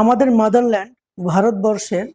আমাদের মাদারল্যান্ড ভারতবর্ষের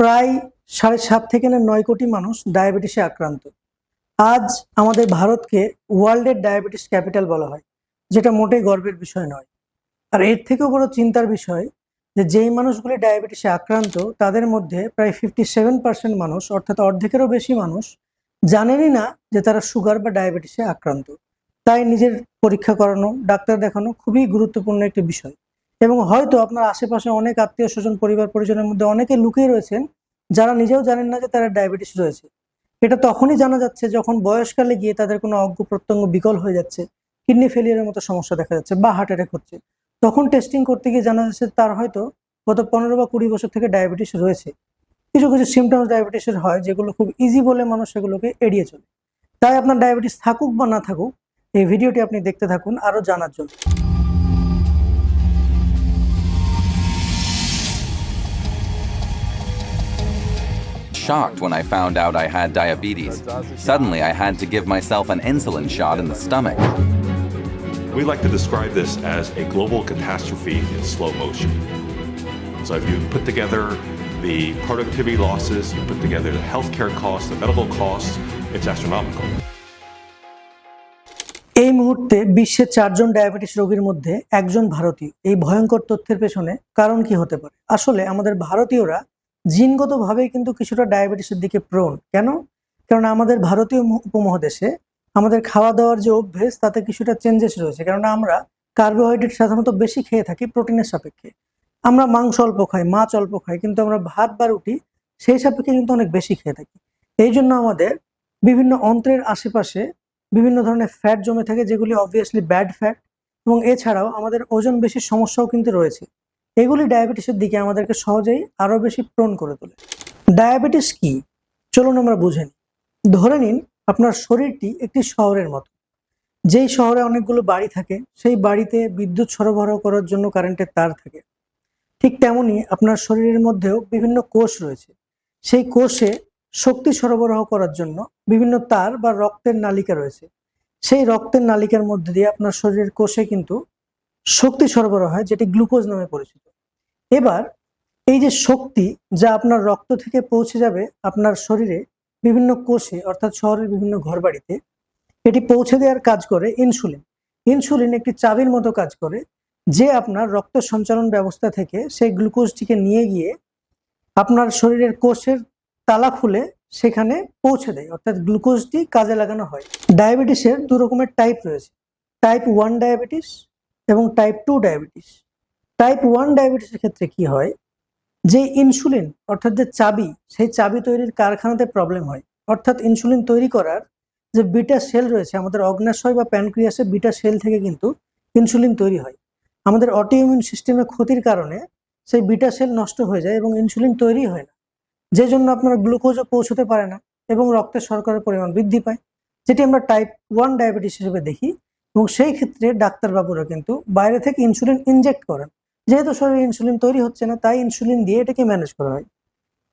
প্রায় সাড়ে সাত থেকে না নয় কোটি মানুষ ডায়াবেটিসে আক্রান্ত। আজ আমাদের ভারতকে ওয়ার্ল্ডের ডায়াবেটিস ক্যাপিটাল বলা হয়, যেটা মোটেই গর্বের বিষয় নয়। আর এর থেকেও বড় চিন্তার বিষয় যে যেই মানুষগুলি ডায়াবেটিসে আক্রান্ত, তাদের মধ্যে প্রায় ফিফটি সেভেন পার্সেন্ট মানুষ, অর্থাৎ অর্ধেকেরও বেশি মানুষ, জানেনই না যে তারা সুগার বা ডায়াবেটিসে আক্রান্ত। তাই নিজের পরীক্ষা করানো, ডাক্তার দেখানো খুবই গুরুত্বপূর্ণ একটি বিষয়। এবং হয়তো আপনার আশেপাশে অনেক আত্মীয় স্বজন, পরিবার, পরিজনের মধ্যে অনেকে লুকিয়ে রয়েছেন, যারা নিজেও জানেন না যে তারা ডায়াবেটিস রয়েছে। এটা তখনই জানা যাচ্ছে যখন বয়সকালে গিয়ে তাদের কোনো অজ্ঞ, প্রত্যঙ্গ বিকল হয়ে যাচ্ছে, কিডনি ফেলিয়ারের মতো সমস্যা দেখা যাচ্ছে বা হার্ট অ্যাটাক হচ্ছে। তখন টেস্টিং করতে গিয়ে জানা যাচ্ছে তার হয়তো গত পনেরো বা কুড়ি বছর থেকে ডায়াবেটিস রয়েছে। কিছু কিছু সিমটমস ডায়াবেটিসের হয় যেগুলো খুব ইজি বলে মানুষ সেগুলোকে এড়িয়ে চলে। তাই আপনার ডায়াবেটিস থাকুক বা না থাকুক, এই ভিডিওটি আপনি দেখতে থাকুন আরও জানার জন্য। Shocked when I found out I had diabetes. Suddenly, I had to give myself an insulin shot in the stomach. We like to describe this as a global catastrophe in slow motion. So if you put together the productivity losses, you put together the healthcare costs, the medical costs, it's astronomical. এই মুহূর্তে বিশ্বের চারজন diabetes রোগীর মধ্যে একজন ভারতীয় এই ভয়ঙ্কর তথ্যের পেছনে কারণ কি হতে পারে আসলে আমাদের ভারতীয়রা জিনগতভাবেই কিন্তু কিছুটা ডায়াবেটিসের দিকে প্রণ কেন? কারণ আমাদের ভারতীয় উপমহাদেশে আমাদের খাওয়া দাওয়ার যে অভ্যেস, তাতে কিছুটা চেঞ্জেস রয়েছে। কেননা আমরা কার্বোহাইড্রেট সাধারণত বেশি খেয়ে থাকি প্রোটিনের সাপেক্ষে। আমরা মাংস অল্প খাই, মাছ অল্প খাই, কিন্তু আমরা ভাত বা রুটি সেই সাপেক্ষে কিন্তু অনেক বেশি খেয়ে থাকি। এই জন্য আমাদের বিভিন্ন অন্ত্রের আশেপাশে বিভিন্ন ধরনের ফ্যাট জমে থাকে, যেগুলি অবভিয়াসলি ব্যাড ফ্যাট এবং এছাড়াও আমাদের ওজন বেশি সমস্যাও কিন্তু রয়েছে। এগুলি ডায়াবেটিসের দিকে আমাদেরকে সহজেই আরও বেশি প্রণ করে তোলে। ডায়াবেটিস কি? চলুন আমরা বুঝে নিই। ধরে নিন আপনার শরীরটি একটি শহরের মতো। যেই শহরে অনেকগুলো বাড়ি থাকে, সেই বাড়িতে বিদ্যুৎ সরবরাহ করার জন্য কারেন্টের তার থাকে। ঠিক তেমনি আপনার শরীরের মধ্যেও বিভিন্ন কোষ রয়েছে। সেই কোষে শক্তি সরবরাহ করার জন্য বিভিন্ন তার বা রক্তের নালিকা রয়েছে। সেই রক্তের নালিকার মধ্যে দিয়ে আপনার শরীরের কোষে কিন্তু শক্তি সরবরাহ হয়, যেটি গ্লুকোজ নামে পরিচিত। এবার এই যে শক্তি যা আপনার রক্ত থেকে পৌঁছে যাবে আপনার শরীরে বিভিন্ন কোষে, অর্থাৎ শহরের বিভিন্ন ঘরবাড়িতে, এটি পৌঁছে দেওয়ার কাজ করে ইনসুলিন। ইনসুলিন একটি চাবির মতো কাজ করে, যে আপনার রক্ত সঞ্চালন ব্যবস্থা থেকে সেই গ্লুকোজটিকে নিয়ে গিয়ে আপনার শরীরের কোষের তালা খুলে সেখানে পৌঁছে দেয়, অর্থাৎ গ্লুকোজটি কাজে লাগানো হয়। ডায়াবেটিসের দু রকমের টাইপ রয়েছে। টাইপ ওয়ান ডায়াবেটিস এবং type two diabetes type one ডায়াবেটিসের ক্ষেত্রে কি হয়? যে ইনসুলিন অর্থাৎ যে চাবি, সেই চাবি তৈরির কারখানাতে প্রবলেম হয়। অর্থাৎ ইনসুলিন তৈরি করার যে বিটা সেল রয়েছে, আমাদের অগ্নাশয় বা প্যানক্রিয়াসের বিটা সেল থেকে কিন্তু ইনসুলিন তৈরি হয়। আমাদের অটোইমিউন সিস্টেমে ক্ষতির কারণে সেই বিটা সেল নষ্ট হয়ে যায় এবং ইনসুলিন তৈরি হয় না। যে জন্য আপনার গ্লুকোজও পৌঁছতে পারে না এবং রক্তের শর্করার পরিমাণ বৃদ্ধি পায়। যেটি আমরা টাইপ ওয়ান ডায়াবেটিস হিসেবে দেখি। এবং সেই ক্ষেত্রে ডাক্তারবাবুরা কিন্তু বাইরে থেকে ইনসুলিন ইনজেক্ট করেন। যেহেতু শরীরে ইনসুলিন তৈরি হচ্ছে না, তাই ইনসুলিন দিয়ে এটাকে ম্যানেজ করা হয়।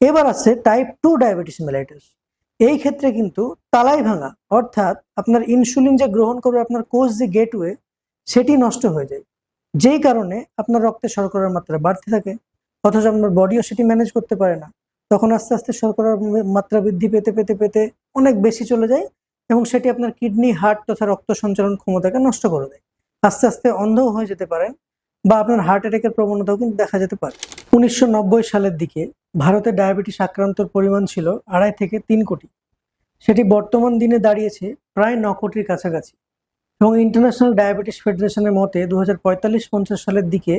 এবার আছে টাইপ টু ডায়াবেটিস মেলাইটাস এই ক্ষেত্রে কিন্তু তালাই ভাঙা, অর্থাৎ আপনার ইনসুলিন যে গ্রহণ করবে আপনার কোষ যে গেটওয়ে সেটি নষ্ট হয়ে যায়। যেই কারণে আপনার রক্তে শর্করার মাত্রা বাড়তে থাকে, অথচ আপনার বডিও সেটি ম্যানেজ করতে পারে না। তখন আস্তে আস্তে শর্করার মাত্রা বৃদ্ধি পেতে পেতে পেতে অনেক বেশি চলে যায়। এবং সেটি আপনার কিডনি, হার্ট তথা রক্ত সঞ্চালন ক্ষমতাকে নষ্ট করে দেয়। আস্তে আস্তে অন্ধও হয়ে যেতে পারেন বা আপনার হার্ট অ্যাটাকের প্রবণতাও কিন্তু দেখা যেতে পারে। উনিশশো নব্বই সালের দিকে ভারতে ডায়াবেটিস আক্রান্তর পরিমাণ ছিল আড়াই থেকে তিন কোটি। সেটি বর্তমান দিনে দাঁড়িয়েছে প্রায় ন কোটির কাছাকাছি। এবং ইন্টারন্যাশনাল ডায়াবেটিস ফেডারেশনের মতে দু হাজার পঁয়তাল্লিশ পঞ্চাশ সালের দিকে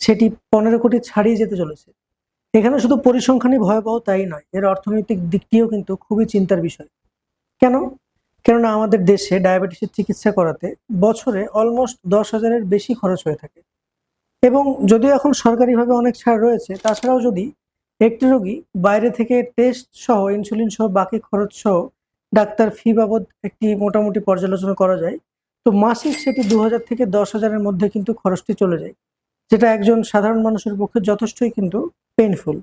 সেটি পনেরো কোটি ছাড়িয়ে যেতে চলেছে। এখানে শুধু পরিসংখ্যানই ভয়াবহ তাই নয়, এর অর্থনৈতিক দিকটিও কিন্তু খুবই চিন্তার বিষয়। কেন? কেননা আমাদের দেশে ডায়াবেটিসের চিকিৎসা করাতে বছরে অলমোস্ট দশ হাজারের বেশি খরচ হয়ে থাকে। এবং যদিও এখন সরকারিভাবে অনেক ছাড় রয়েছে, তাছাড়াও যদি একটি রোগী বাইরে থেকে টেস্ট সহ ইনসুলিন সহ, বাকি খরচ সহ ডাক্তার ফি বাবদ একটি মোটামুটি পর্যালোচনা করা যায়, তো মাসিক সেটি দু হাজার থেকে দশ হাজারের মধ্যে কিন্তু খরচটি চলে যায়, যেটা একজন সাধারণ মানুষের পক্ষে যথেষ্টই কিন্তু পেইনফুল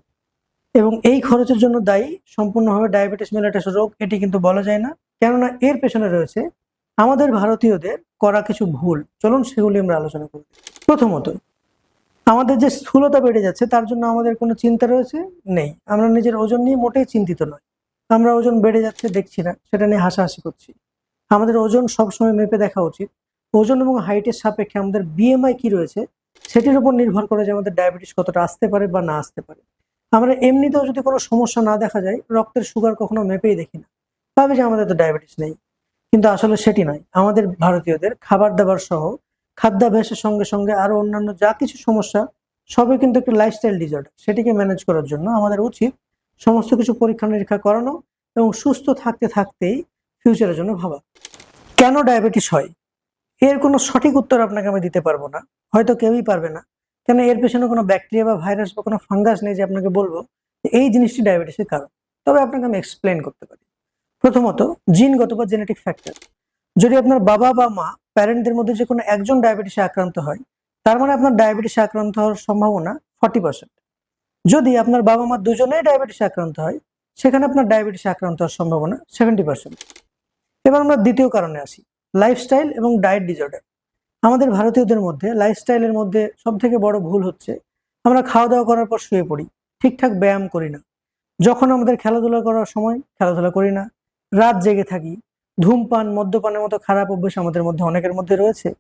এবং এই খরচের জন্য দায়ী, সম্পূর্ণভাবে ডায়াবেটিস মেলাটাস রোগ, এটি কিন্তু বলা যায় না। কেননা এর পেছনে রয়েছে আমাদের ভারতীয়দের করা কিছু ভুল। চলুন সেগুলি আমরা আলোচনা করি। প্রথমত, আমাদের যে স্থূলতা বেড়ে যাচ্ছে, তার জন্য আমাদের কোনো চিন্তা রয়েছে? নেই। আমরা নিজের ওজন নিয়ে মোটেই চিন্তিত নয় আমরা ওজন বেড়ে যাচ্ছে দেখছি না, সেটা নিয়ে হাসাহাসি করছি। আমাদের ওজন সবসময় মেপে দেখা উচিত। ওজন এবং হাইটের সাপেক্ষে আমাদের বিএমআই কি রয়েছে, সেটির উপর নির্ভর করে যে আমাদের ডায়াবেটিস কতটা আসতে পারে বা না আসতে পারে। আমরা এমনিতেও যদি কোনো সমস্যা না দেখা যায়, রক্তের সুগার কখনো মেপেই দেখি না। ভাবে যে আমাদের তো ডায়াবেটিস নেই। কিন্তু আসলে সেটি নয়। আমাদের ভারতীয়দের খাবার দাবার সহ খাদ্যাভ্যাসের সঙ্গে সঙ্গে আরও অন্যান্য যা কিছু সমস্যা, সবই কিন্তু একটি লাইফস্টাইল ডিজর্ডার সেটিকে ম্যানেজ করার জন্য আমাদের উচিত সমস্ত কিছু পরীক্ষা নিরীক্ষা করানো এবং সুস্থ থাকতে থাকতেই ফিউচারের জন্য ভাবা। কেন ডায়াবেটিস হয়? এর কোনো সঠিক উত্তর আপনাকে আমি দিতে পারব না। হয়তো কেউই পারবে না। কেন এর পেছনে কোনো ব্যাকটেরিয়া বা ভাইরাস বা কোনো ফাঙ্গাস নেই যে আপনাকে বলব এই জিনিসটি ডায়াবেটিসের কারণ? তবে আপনাকে আমি এক্সপ্লেন করতে পারি। প্রথমত জিনগত বা জেনেটিক ফ্যাক্টর যদি আপনার বাবা বা মা প্যারেন্টদের মধ্যে যে কোনো একজন ডায়াবেটিসে আক্রান্ত হয়, তার মানে আপনার ডায়াবেটিসে আক্রান্ত হওয়ার সম্ভাবনা ফর্টি পার্সেন্ট যদি আপনার বাবা মা দুজনেই ডায়াবেটিসে আক্রান্ত হয়, সেখানে আপনার ডায়াবেটিসে আক্রান্ত হওয়ার সম্ভাবনা সেভেন্টি পার্সেন্ট এবার আমরা দ্বিতীয় কারণে আসি লাইফস্টাইল এবং ডায়েট ডিজর্ডার আমাদের ভারতীয়দের মধ্যে লাইফস্টাইলের মধ্যে সব থেকে বড় ভুল হচ্ছে, আমরা খাওয়া দাওয়া করার পর শুয়ে পড়ি, ঠিকঠাক ব্যায়াম করি না। যখন আমাদের খেলাধুলা করার সময় খেলাধুলা করি না রাত জেগে থাকি। ধূমপান, মদ্যপানের মতো খারাপ অভ্যেস আমাদের মধ্যে অনেকের মধ্যে রয়েছে।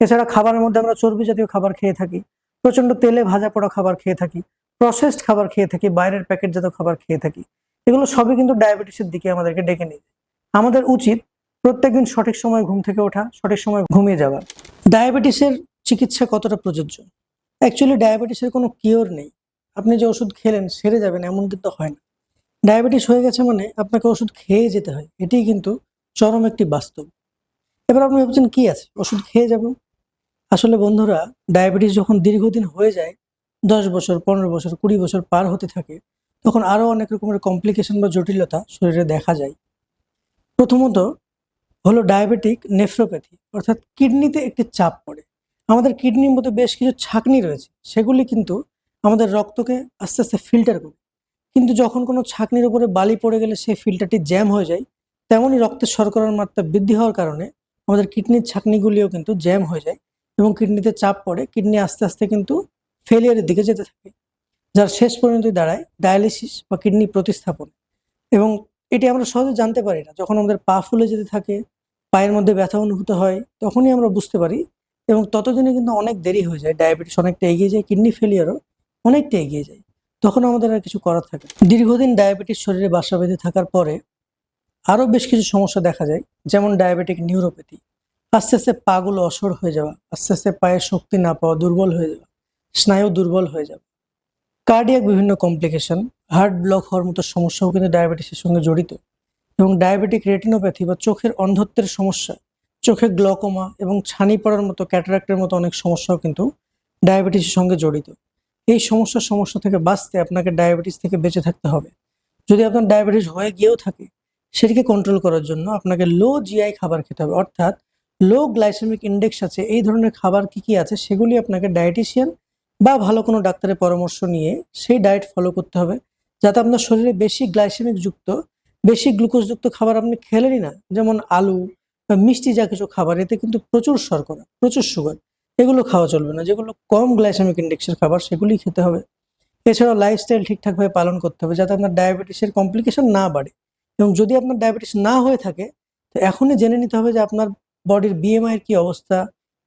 এছাড়া খাবারের মধ্যে আমরা চর্বি জাতীয় খাবার খেয়ে থাকি। প্রচণ্ড তেলে ভাজা পোড়া খাবার খেয়ে থাকি। প্রসেসড খাবার খেয়ে থাকি, বাইরের প্যাকেটজাত খাবার খেয়ে থাকি। এগুলো সবই কিন্তু ডায়াবেটিসের দিকে আমাদেরকে ডেকে নিয়ে। আমাদের উচিত প্রত্যেকদিন সঠিক সময় ঘুম থেকে ওঠা, সঠিক সময় ঘুমিয়ে যাওয়া। ডায়াবেটিসের চিকিৎসা কতটা প্রযোজ্য? অ্যাকচুয়ালি ডায়াবেটিসের কোনো কিওর নেই। আপনি যে ওষুধ খেলেন, সেরে যাবেন, এমন কিন্তু হয় না। ডায়াবেটিস হয়ে গেছে মানে আপনাকে ওষুধ খেয়ে যেতে হয়। এটি কিন্তু চরম একটি বাস্তব। এবার আপনি ভাবছেন, কি আছে? ওষুধ খেয়ে যাব? আসলে বন্ধুরা, ডায়াবেটিস যখন দীর্ঘদিন হয়ে যায়, দশ বছর, পনেরো বছর, কুড়ি বছর পার হতে থাকে, তখন আরও অনেক রকমের কমপ্লিকেশন বা জটিলতা শরীরে দেখা যায়। প্রথমত হলো ডায়াবেটিক নেফ্রোপ্যাথি, অর্থাৎ কিডনিতে একটি চাপ পড়ে। আমাদের কিডনির মধ্যে বেশ কিছু ছাকনি রয়েছে, সেগুলি কিন্তু আমাদের রক্তকে আস্তে আস্তে ফিল্টার করে কিন্তু যখন কোনো ছাকনির উপরে বালি পড়ে গেলে সেই ফিল্টারটি জ্যাম হয়ে যায়, তেমনই রক্তের শর্করার মাত্রা বৃদ্ধি হওয়ার কারণে আমাদের কিডনির ছাকনিগুলিও কিন্তু জ্যাম হয়ে যায় এবং কিডনিতে চাপ পড়ে, কিডনি আস্তে আস্তে কিন্তু ফেলিয়ারের দিকে যেতে থাকে, যার শেষ পর্যন্ত দাঁড়ায় ডায়ালিসিস বা কিডনি প্রতিস্থাপন। এবং এটি আমরা সহজে জানতে পারি না, যখন আমাদের পা ফুলে যেতে থাকে, পায়ের মধ্যে ব্যথা অনুভূত হয়, তখনই আমরা বুঝতে পারি এবং ততদিনে কিন্তু অনেক দেরি হয়ে যায়, ডায়াবেটিস অনেকটা এগিয়ে যায়, কিডনি ফেলিয়ারও অনেকটা এগিয়ে যায়। তখন আমাদের আর কিছু করার থাকে দীর্ঘদিন ডায়াবেটিস শরীরে বাসা বেঁধে থাকার পরে আরও বেশ কিছু সমস্যা দেখা যায়, যেমন ডায়াবেটিক নিউরোপ্যাথি আস্তে আস্তে পাগুলো অসর হয়ে যাওয়া, আস্তে আস্তে পায়ের শক্তি না পাওয়া দুর্বল হয়ে যাওয়া, স্নায়ু দুর্বল হয়ে যাওয়া। কার্ডিয়াক বিভিন্ন কমপ্লিকেশন হার্ট ব্লক হওয়ার মতো সমস্যাও কিন্তু ডায়াবেটিসের সঙ্গে জড়িত। এবং ডায়াবেটিক রেটিনোপ্যাথি বা চোখের অন্ধত্বের সমস্যা, চোখে গ্লকোমা এবং ছানি পড়ার মতো ক্যাটারাক্টের মতো অনেক সমস্যাও কিন্তু ডায়াবেটিসের সঙ্গে জড়িত। এই সমস্যার সমস্যা থেকে বাঁচতে আপনাকে ডায়াবেটিস থেকে বেঁচে থাকতে হবে। যদি আপনার ডায়াবেটিস হয়ে গিয়েও থাকে, সেটিকে কন্ট্রোল করার জন্য আপনাকে লো জিআই খাবার খেতে হবে। অর্থাৎ লো গ্লাইসেমিক ইন্ডেক্স আছে, এই ধরনের খাবার কি কি আছে, সেগুলি আপনাকে ডায়েটিশিয়ান বা ভালো কোনো ডাক্তারের পরামর্শ নিয়ে সেই ডায়েট ফলো করতে হবে, যাতে আপনার শরীরে বেশি গ্লাইসেমিক যুক্ত, বেশি গ্লুকোজযুক্ত খাবার আপনি খেলেনই না। যেমন আলু বা মিষ্টি যা কিছু খাবার, এতে কিন্তু প্রচুর শর্করা, প্রচুর সুগার এগুলো খাওয়া চলবে না। যেগুলো কম গ্লাইসেমিক ইন্ডেক্সের খাবার সেগুলি খেতে হবে। এছাড়াও লাইফস্টাইল ঠিকঠাকভাবে পালন করতে হবে যাতে আপনার ডায়াবেটিসের কমপ্লিকেশন না বাড়ে। এবং যদি আপনার ডায়াবেটিস না হয়ে থাকে, তো এখনই জেনে নিতে হবে যে আপনার বডির বিএমআইয়ের কী অবস্থা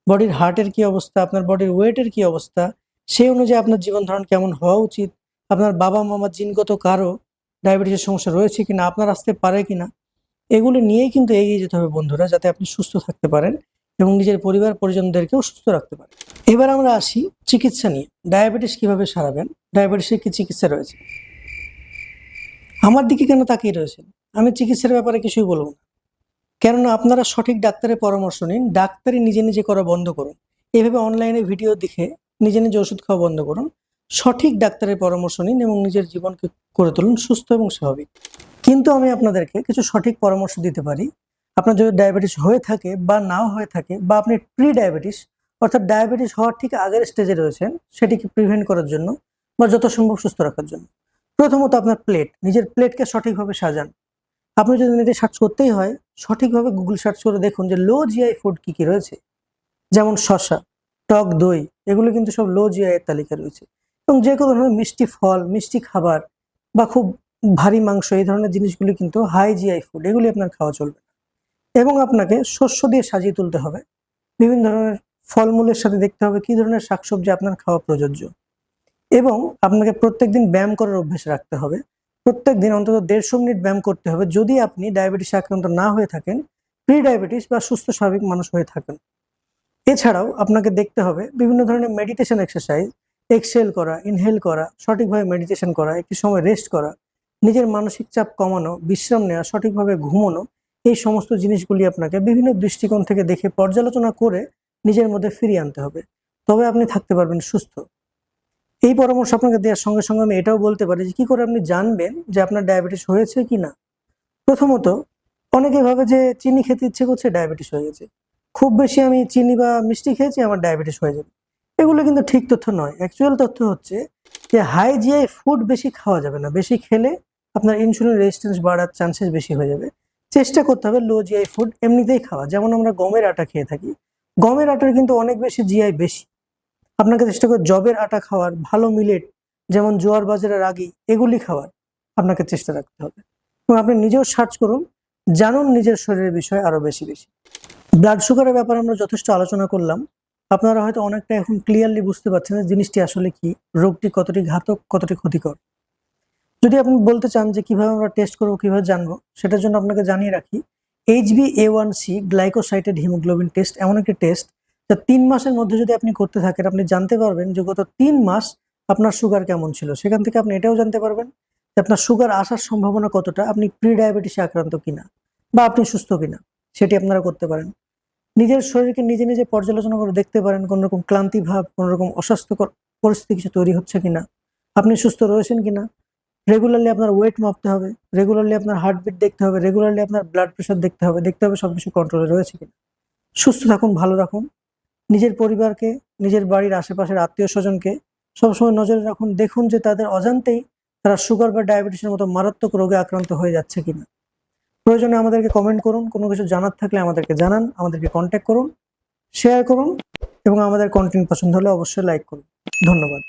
বডির হার্টের কি অবস্থা, আপনার বডির ওয়েটের কী অবস্থা, সেই অনুযায়ী আপনার জীবন ধারণ কেমন হওয়া উচিত, আপনার বাবা মামা জিনগত কারও ডায়াবেটিসের সমস্যা রয়েছে কিনা, আপনার আসতে পারে কিনা, এগুলো নিয়েই কিন্তু এগিয়ে যেতে হবে বন্ধুরা, যাতে আপনি সুস্থ থাকতে পারেন। এবং নিজের পরিবার, পরিজনদেরকেও সুস্থ রাখতে পারেন এবার আমরা আসি চিকিৎসা নিয়ে। ডায়াবেটিস কীভাবে সারাবেন? ডায়াবেটিসের কি চিকিৎসা রয়েছে? আমার দিকে কেন তাকিয়ে রয়েছেন? আমি চিকিৎসার ব্যাপারে কিছুই বলব না। কেননা আপনারা সঠিক ডাক্তারের পরামর্শ নিন ডাক্তারই নিজে নিজে করা বন্ধ করুন। এভাবে অনলাইনে ভিডিও দেখে নিজে নিজে ওষুধ খাওয়া বন্ধ করুন। সঠিক ডাক্তারের পরামর্শ নিন এবং নিজের জীবনকে করে তুলুন সুস্থ এবং স্বাভাবিক। কিন্তু আমি আপনাদেরকে কিছু সঠিক পরামর্শ দিতে পারি। আপনার যদি ডায়াবেটিস হয়ে থাকে বা নাও হয়ে থাকে বা আপনি প্রি ডায়াবেটিস অর্থাৎ ডায়াবেটিস হওয়ার ঠিক আগের স্টেজে রয়েছেন, সেটিকে প্রিভেন্ট করার জন্য বা যত সম্ভব সুস্থ রাখার জন্য। প্রথমত আপনার প্লেট নিজের প্লেটকে সঠিকভাবে সাজান। আপনি যদি নেটে সার্চ করতেই হয়, সঠিকভাবে গুগল সার্চ করে দেখুন যে লো জিআই ফুড কী কী রয়েছে। যেমন শসা, টক দই, এগুলো কিন্তু সব লো জিআই এর তালিকা রয়েছে। এবং যে কোনো ধরনের মিষ্টি ফল, মিষ্টি খাবার বা খুব ভারী মাংস, এই ধরনের জিনিসগুলি কিন্তু হাই জিআই ফুড এগুলি আপনার খাওয়া চলবে এবং আপনাকে শস্য দিয়ে সাজিয়ে তুলতে হবে। বিভিন্ন ধরনের ফলমূলের সাথে দেখতে হবে কি ধরনের শাকসবজি আপনার খাওয়া প্রযোজ্য। এবং আপনাকে প্রত্যেক দিন ব্যায়াম করার অভ্যেস রাখতে হবে। প্রত্যেক দিন অন্তত দেড়শো মিনিট ব্যায়াম করতে হবে যদি আপনি ডায়াবেটিস আক্রান্ত না হয়ে থাকেন প্রি ডায়াবেটিস বা সুস্থ স্বাভাবিক মানুষ হয়ে থাকেন। এছাড়াও আপনাকে দেখতে হবে বিভিন্ন ধরনের মেডিটেশন এক্সারসাইজ এক্সেল করা ইনহেল করা, সঠিকভাবে মেডিটেশন করা, একটি সময় রেস্ট করা, নিজের মানসিক চাপ কমানো, বিশ্রাম নেওয়া, সঠিকভাবে ঘুমানো এই সমস্ত জিনিসগুলি আপনাকে বিভিন্ন দৃষ্টিকোণ থেকে দেখে পর্যালোচনা করে নিজের মধ্যে ফিরিয়ে আনতে হবে। তবে আপনি থাকতে পারবেন সুস্থ। এই পরামর্শ আপনাকে দেওয়ার সঙ্গে সঙ্গে আমি এটাও বলতে পারি যে, কি করে আপনি জানবেন যে আপনার ডায়াবেটিস হয়েছে কি না প্রথমত, অনেকে ভাবে যে, চিনি খেতে ইচ্ছে করছে, ডায়াবেটিস হয়ে গেছে। খুব বেশি আমি চিনি বা মিষ্টি খেয়েছি, আমার ডায়াবেটিস হয়ে যাবে। এগুলো কিন্তু ঠিক তথ্য নয়। অ্যাকচুয়াল তথ্য হচ্ছে যে, হাই জিআই ফুড বেশি খাওয়া যাবে না। বেশি খেলে আপনার ইনসুলিন রেজিস্ট্যান্স বাড়ার চান্সেস বেশি হয়ে যাবে। চেষ্টা করতে হবে লো জিআই ফুড এমনিতেই খাওয়া। যেমন আমরা গমের আটা খেয়ে থাকি। গমের আটার কিন্তু অনেক বেশি জিআই বেশি। আপনাকে চেষ্টা করে জবের আটা খাওয়ার, ভালো মিলেট যেমন জোয়ার বাজারের রাগি, এগুলি খাওয়ার আপনাকে চেষ্টা রাখতে হবে। এবং আপনি নিজেও সার্চ করুন, জানুন নিজের শরীরের বিষয়ে আরও বেশি বেশি। ব্লাড সুগারের ব্যাপারে আমরা যথেষ্ট আলোচনা করলাম। আপনারা হয়তো অনেকটা এখন ক্লিয়ারলি বুঝতে পারছেন যে জিনিসটি আসলে কি, রোগটি কতটি ঘাতক, কতটি ক্ষতিকর। যদি আপনি বলতে চান যে কীভাবে আমরা টেস্ট করব, কীভাবে জানব, সেটার জন্য আপনাকে জানিয়ে রাখি HB A one C glycosylated haemoglobin test এমন একটি টেস্ট যা তিন মাসের মধ্যে যদি আপনি করতে থাকেন, আপনি জানতে পারবেন যে গত তিন মাস আপনার সুগার কেমন ছিল। সেখান থেকে আপনি এটাও জানতে পারবেন যে আপনার সুগার আসার সম্ভাবনা কতটা, আপনি প্রি ডায়াবেটিসে আক্রান্ত কিনা বা আপনি সুস্থ কিনা, সেটি আপনারা করতে পারেন। নিজের শরীরকে নিজে নিজে পর্যালোচনা করে দেখতে পারেন কোন রকম ক্লান্তি ভাব, কোন রকম অস্বাস্থ্যকর পরিস্থিতি কিছু তৈরি হচ্ছে কিনা, আপনি সুস্থ রয়েছেন কিনা রেগুলারলি আপনার ওয়েট মাপতে হবে রেগুলারলি আপনার হার্টবিট দেখতে হবে রেগুলারলি আপনার ব্লাড প্রেশার দেখতে হবে দেখতে হবে সবকিছু কন্ট্রোলে রয়েছে কিনা। সুস্থ থাকুন, ভালো রাখুন, নিজের পরিবারকে, নিজের বাড়ির আশেপাশের আত্মীয় স্বজনকে সবসময় নজরে রাখুন, দেখুন যে তাদের অজান্তেই তারা সুগার বা ডায়াবেটিসের মতো মারাত্মক রোগে আক্রান্ত হয়ে যাচ্ছে কিনা। প্রয়োজনে আমাদেরকে কমেন্ট করুন, কোনো কিছু জানার থাকলে আমাদেরকে জানান, আমাদেরকে কন্ট্যাক্ট করুন শেয়ার করুন এবং আমাদের কন্টেন্ট পছন্দ হলে অবশ্যই লাইক করুন। ধন্যবাদ।